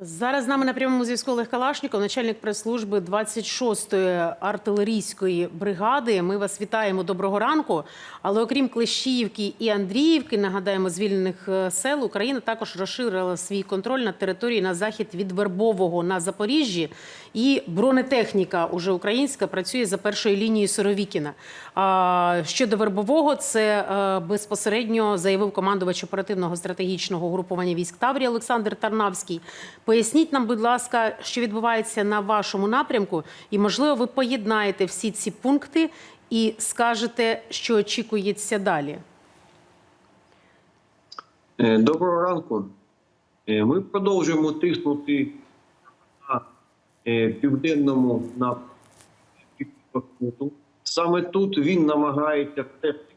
Зараз з нами на прямому зв'язку Олег Калашніков, начальник прес-служби 26-ї артилерійської бригади. Ми вас вітаємо. Доброго ранку. Але окрім Клещіївки і Андріївки, нагадаємо, звільнених е, сел, Україна також розширила свій контроль над територією на захід від Вербового на Запоріжжі. І бронетехніка уже українська працює за першою лінією Соровікіна. Щодо Вербового, це е, безпосередньо заявив командувач оперативного стратегічного групування військ Таврія Олександр Тарнавський. Поясніть нам, будь ласка, що відбувається на вашому напрямку, і можливо, ви поєднаєте всі ці пункти і скажете, що очікується далі. Е, Доброго ранку. Е, Ми продовжуємо тиснути на е, південному напрямку Саме тут він намагається втепти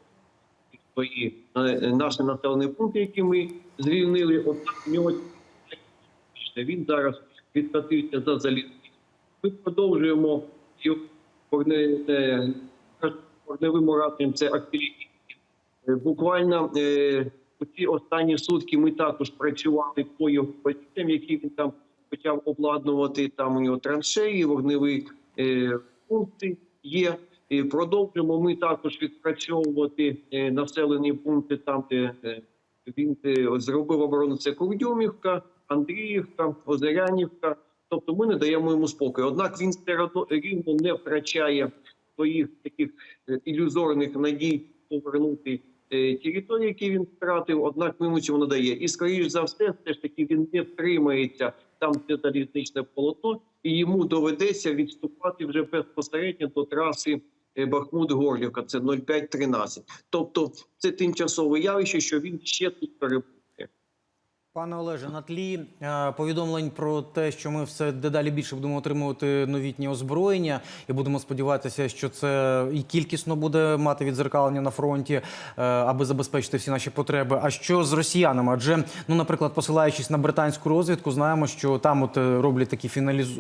свої наші населені пункти, які ми звільнили. Однак в нього він зараз відкатився за залізницю. Ми продовжуємо вогневим ураженням, це артилерійські Е, Буквально е, у ці останні сутки ми також працювали по його позиціям, які він там почав обладнувати. Там у нього траншеї, вогневі е, пункти є. І продовжуємо ми також відпрацьовувати населені пункти там, де він зробив оборону. Це Курдюмівка, Андріївка, Озерянівка. Тобто ми не даємо йому спокою. Однак він все одно рівно не втрачає своїх таких е, ілюзорних надій повернути е, території, які він втратив. Однак ми йому цього не дає. І скоріш за все, все ж таки він не втримається там це залізничне полотно, і йому доведеться відступати вже безпосередньо до траси. е, Бахмут-Горлівка, це 0513. Тобто це тимчасове явище, що він ще тут перебуває. Пане Олеже, на тлі е, повідомлень про те, що ми все дедалі більше будемо отримувати новітні озброєння, і будемо сподіватися, що це і кількісно буде мати відзеркалення на фронті, е, аби забезпечити всі наші потреби. А що з росіянами? Адже, ну, наприклад, посилаючись на британську розвідку, знаємо, що там от е, роблять такі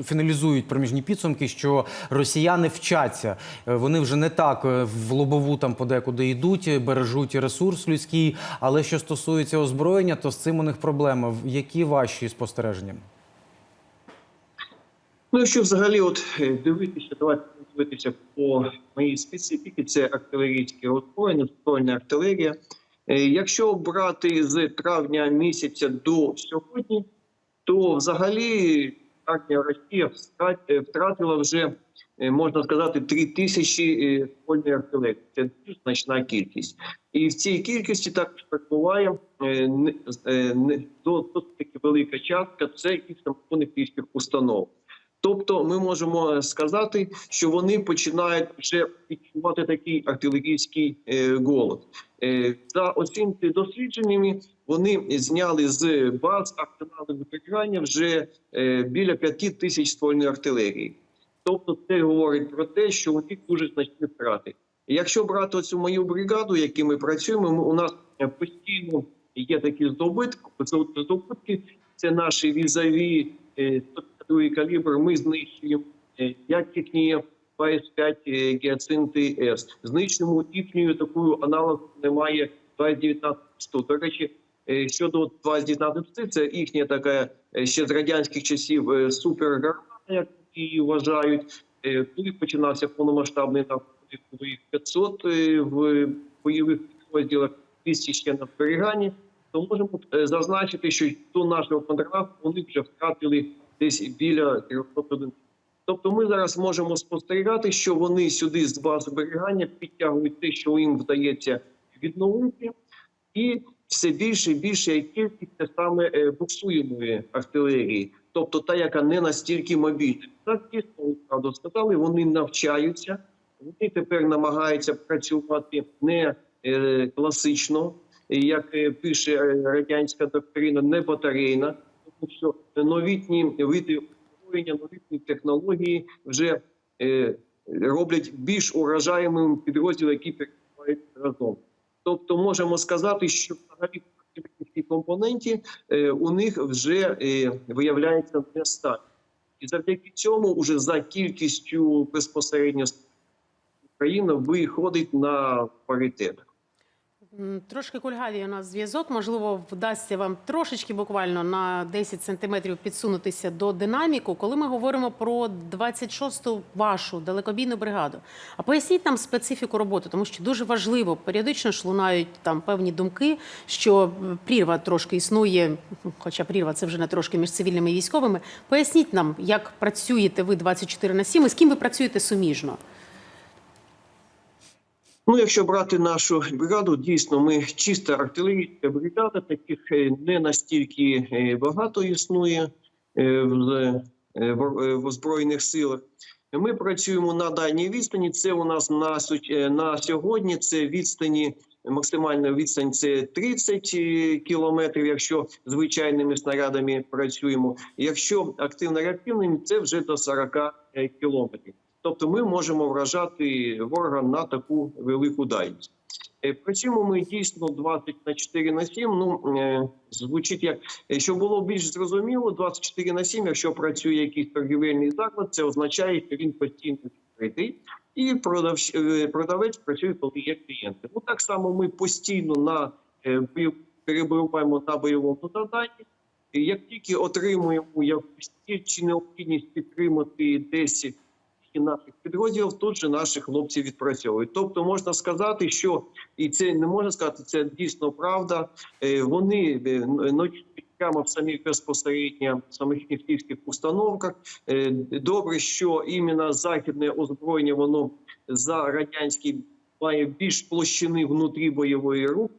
фіналізують проміжні підсумки, що росіяни вчаться. Вони вже не так в лобову там подекуди йдуть, бережуть ресурс людський. Але що стосується озброєння, то з цим у них проблеми. Які ваші спостереження? Ну, якщо взагалі от е, дивитися, давайте дивитися по моїй специфіці, це артилерійське озброєння, збройна артилерія. Е, Якщо брати з травня місяця до сьогодні, то взагалі армія втрат- е, втратила вже, можна сказати, 3 тисячі е, ствольної артилерії. Це значна кількість. І в цій кількості також перебуває е, е, досить велика частка це і самопальних військових установ. Тобто, ми можемо сказати, що вони починають вже відчувати такий артилерійський е, голод. Е, за оцінки дослідженнями, вони зняли з баз арсеналу зберігання вже е, біля 5 тисяч ствольної артилерії. Тобто, це говорить про те, що у них дуже значні втрати. Якщо брати оцю мою бригаду, які ми працюємо, у нас е, постійно є такі здобутки. Це наші візові е, 152 калібр. Ми знищуємо е, як їхні ПС-5 е, гіацинти С. Знищуємо їхньою такою аналогу немає 2019 100. До речі, е, щодо 2019 це їхня така е, ще з радянських часів е, супергармата, як її вважають. Е, Коли починався повномасштабний напад, їх 500 е, в бойових підрозділах, 200 ще на зберіганні, то можемо е, зазначити, що до нашого контракту вони вже втратили десь біля 300 одиниць. Тобто ми зараз можемо спостерігати, що вони сюди з баз зберігання підтягують те, що їм вдається відновити, і все більше і більше кількість саме буксуємої артилерії, тобто та, яка не настільки мобільна. Так дійсно правду сказали, вони навчаються, вони тепер намагаються працювати не е, класично, як е, пише е, радянська доктрина, не батарейна, тому що новітні види озброєння, новітні технології вже е, роблять більш уражаємим підрозділ, які перебувають разом. Тобто, можемо сказати, що взагалі ці компоненті е, у них вже е, виявляється недостатньо. І завдяки цьому, уже за кількістю безпосередньо Україна виходить на паритет. Трошки кульгавий у нас зв'язок. Можливо, вдасться вам трошечки буквально на 10 сантиметрів підсунутися до динаміку, коли ми говоримо про 26-ту вашу далекобійну бригаду. А поясніть нам специфіку роботи, тому що дуже важливо, періодично ж лунають там певні думки, що прірва трошки існує, хоча прірва це вже не трошки між цивільними і військовими. Поясніть нам, як працюєте ви 24 на 7 і з ким ви працюєте суміжно. Ну, якщо брати нашу бригаду, дійсно, ми чиста артилерійська бригада, таких е, не настільки е, багато існує е, в, збройних силах. Ми працюємо на дальній відстані. Це у нас на, на сьогодні. Це відстані. Максимальна відстань це 30 е, кілометрів, якщо звичайними снарядами працюємо. Якщо активно-реактивними, це вже до 40 е, кілометрів. Тобто ми можемо вражати ворога на таку велику дальність. Е, Працюємо ми дійсно 20 на 4 на 7. Ну е, звучить як е, щоб було більш зрозуміло, 24 на 7, Якщо працює якийсь торгівельний заклад, це означає, що він постійно відкритий, і продавч, е, продавець працює, коли є клієнти. Ну так само ми постійно на перебуваємо на бойовому завданні. Як тільки отримуємо якусь чи необхідність підтримати десь і наших підрозділів, тут же наші хлопці відпрацьовують. Тобто можна сказати, що і це не можна сказати, це дійсно правда. е, Вони е, ночують прямо в самих безпосередньо в самих київських установках. Е, Добре, що іменно західне озброєння воно за радянський має більш площини внутрі бойової рухи.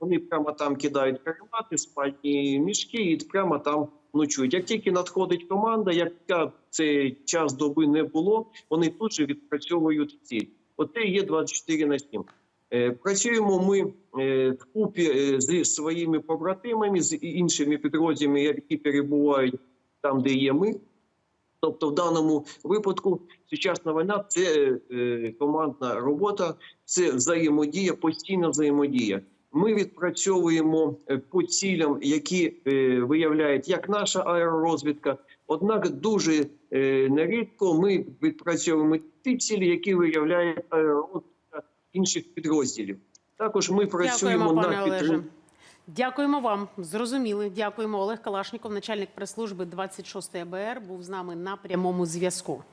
Вони прямо там кидають каремати, спальні мішки і прямо там ночують. Як тільки надходить команда, яка цей час доби не було, вони тут же відпрацьовують ціль. Оце є 24 на 7. Е, Працюємо ми е, вкупі е, зі своїми побратимами, з іншими підрозділами, які перебувають там, де є ми. Тобто, в даному випадку сучасна війна це командна робота, це взаємодія, постійна взаємодія. Ми відпрацьовуємо е, по цілям, які е, виявляють як наша аеророзвідка. Однак дуже е, нерідко ми відпрацьовуємо ті цілі, які виявляє аеророзвідка інших підрозділів. Також ми працюємо Дякуємо, на підтримку. Дякуємо вам. Зрозуміли. Дякуємо. Олег Калашніков, начальник прес-служби 26 АБР, був з нами на прямому зв'язку.